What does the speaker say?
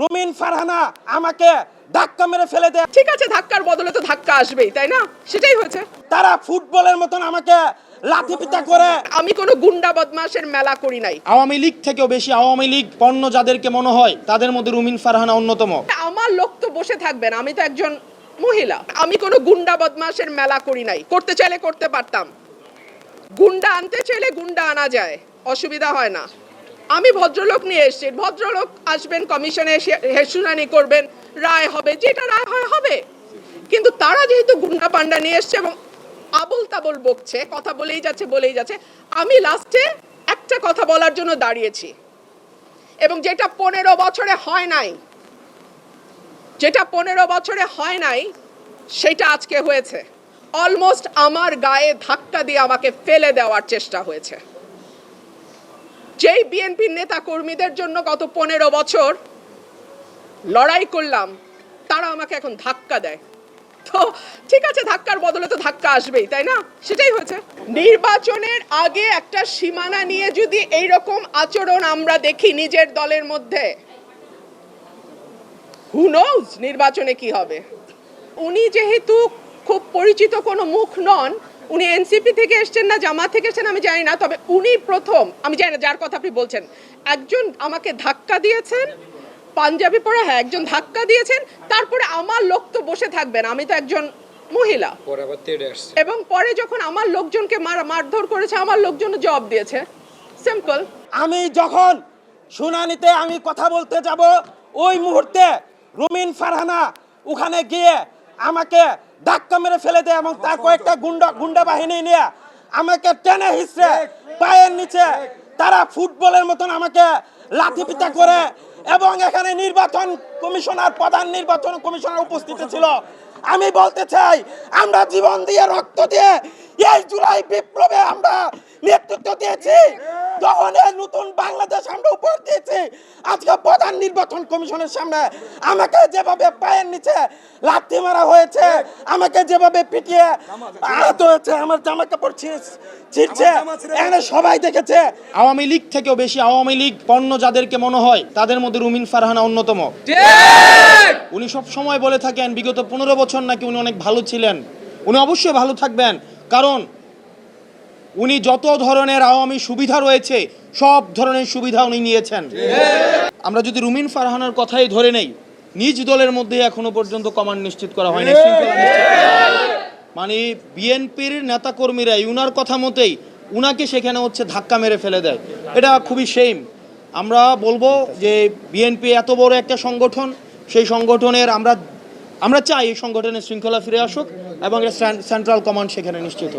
রুমিন ফারহানা আমাকে ধাক্কা মেরে ফেলে দেয়। ঠিক আছে ধাক্কার বদলে তো ধাক্কা আসবেই তাই না? সেটাই হয়েছে। তারা ফুটবলের মতন আমাকে লাঠি পিটা করে। আমি কোনো গুন্ডা বদমাশের মেলা করি নাই। আওয়ামী লীগ থেকেও বেশি আওয়ামী লীগ পণ্য যাদেরকে মনে হয় তাদের মধ্যে রুমিন ফারহানা অন্যতম। আমার লোক তো বসে থাকবেন আমি তো একজন মহিলা। আমি কোনো গুন্ডা বদমাশের মেলা করি নাই। করতে চাইলে করতে পারতাম। গুন্ডা আনতে চাইলে গুন্ডা আনা যায় অসুবিধা হয় না। আমি ভদ্রলোক নিয়ে এসেছি। ভদ্রলোক আসবেন, কমিশনে শুনানি করবেন, রায় হবে, যেটা রায় হয়, হবে। কিন্তু তারা যেহেতু গুন্ডা পান্ডা নিয়ে এসছে এবং আবল তাবল বকছে, কথা বলেই যাচ্ছে বলেই যাচ্ছে, আমি লাস্টে একটা কথা বলার জন্য দাঁড়িয়েছি। এবং যেটা পনেরো বছরে হয় নাই, যেটা পনেরো বছরে হয় নাই, সেটা আজকে হয়েছে। অলমোস্ট আমার গায়ে ধাক্কা দিয়ে আমাকে ফেলে দেওয়ার চেষ্টা হয়েছে। যেই বিএনপির নেতা কর্মীদের জন্য গত পনেরো বছর লড়াই করলাম, তারা আমাকে এখন ধাক্কা দেয়। তো ঠিক আছে, ধাক্কার বদলে তো ধাক্কা আসবেই, তাই না? সেটাই হয়েছে। নির্বাচনের আগে একটা সীমানা নিয়ে যদি এই রকম আচরণ আমরা দেখি নিজের দলের মধ্যে হু নোজ নির্বাচনে কি হবে? উনি যেহেতু খুব পরিচিত কোনো মুখ নন উনি এনসিপি থেকে এসছেন না জামাত থেকে এসছেন আমি জানি না তবে উনি প্রথম আমি জানি না যার কথা আপনি বলছেন একজন আমাকে ধাক্কা দিয়েছেন পাঞ্জাবি পরা হ্যাঁ একজন ধাক্কা দিয়েছেন তারপরে আমার লোক তো বসে থাকবেন আমি তো একজন মহিলা। এবং পরে যখন আমার লোকজনকে মার মারধর করেছে আমার লোকজন জবাব দিয়েছে। সিম্পল আমি যখন শুনানিতে আমি কথা বলতে যাব ওই মুহূর্তে রুমিন ফারহানা ওখানে গিয়ে আমাকে ধাক্কা মেরে ফেলে দেয় এবং তার কয়েকটা গুন্ডা গুন্ডা বাহিনী নিয়ে আমাকে টেনে হিসড়ে পায়ের নিচে তারা ফুটবলের মতন আমাকে লাঠি পিটা করে এবং এখানে নির্বাচন কমিশনার, প্রধান নির্বাচন কমিশনার উপস্থিত ছিল। আমি বলতে চাই, আমরা জীবন দিয়ে রক্ত দিয়ে এই জুলাই বিপ্লবে আমরা নেতৃত্ব দিয়েছি। তখন নতুন বাংলাদেশ আমরা উপহার দিয়েছি আজকে প্রধান নির্বাচন কমিশনের সামনে আমাকে যেভাবে পায়ের নিচে লাথি মারা হয়েছে আমাকে যেভাবে পিটিয়ে আহত হয়েছে আমার জামা কাপড় ছিঁড়- ছিঁড়ছে এখানে সবাই দেখেছে। আওয়ামী লীগ থেকেও বেশি আওয়ামী লীগ পণ্য যাদেরকে মনে হয় তাদের মধ্যে রুমিন ফারহানা অন্যতম। উনি সব সময় বলে থাকেন বিগত পনেরো বছর নাকি উনি অনেক ভালো ছিলেন। উনি অবশ্যই ভালো থাকবেন কারণ উনি যত ধরনের আওয়ামী সুবিধা রয়েছে, সব ধরনের সুবিধা উনি নিয়েছেন আমরা যদি রুমিন ফারহানার কথাই ধরে নেই, নিজ দলের মধ্যে এখনও পর্যন্ত কমান্ড নিশ্চিত করা হয়নি। মানে বিএনপির নেতাকর্মীরা উনার কথা মতেই উনাকে সেখানে হচ্ছে ধাক্কা মেরে ফেলে দেয় এটা খুবই সেম আমরা বলব যে বিএনপি এত বড় একটা সংগঠন, সেই সংগঠনের আমরা আমরা চাই এই সংগঠনের শৃঙ্খলা ফিরে আসুক এবং সেন্ট্রাল কমান্ড সেখানে নিশ্চিত।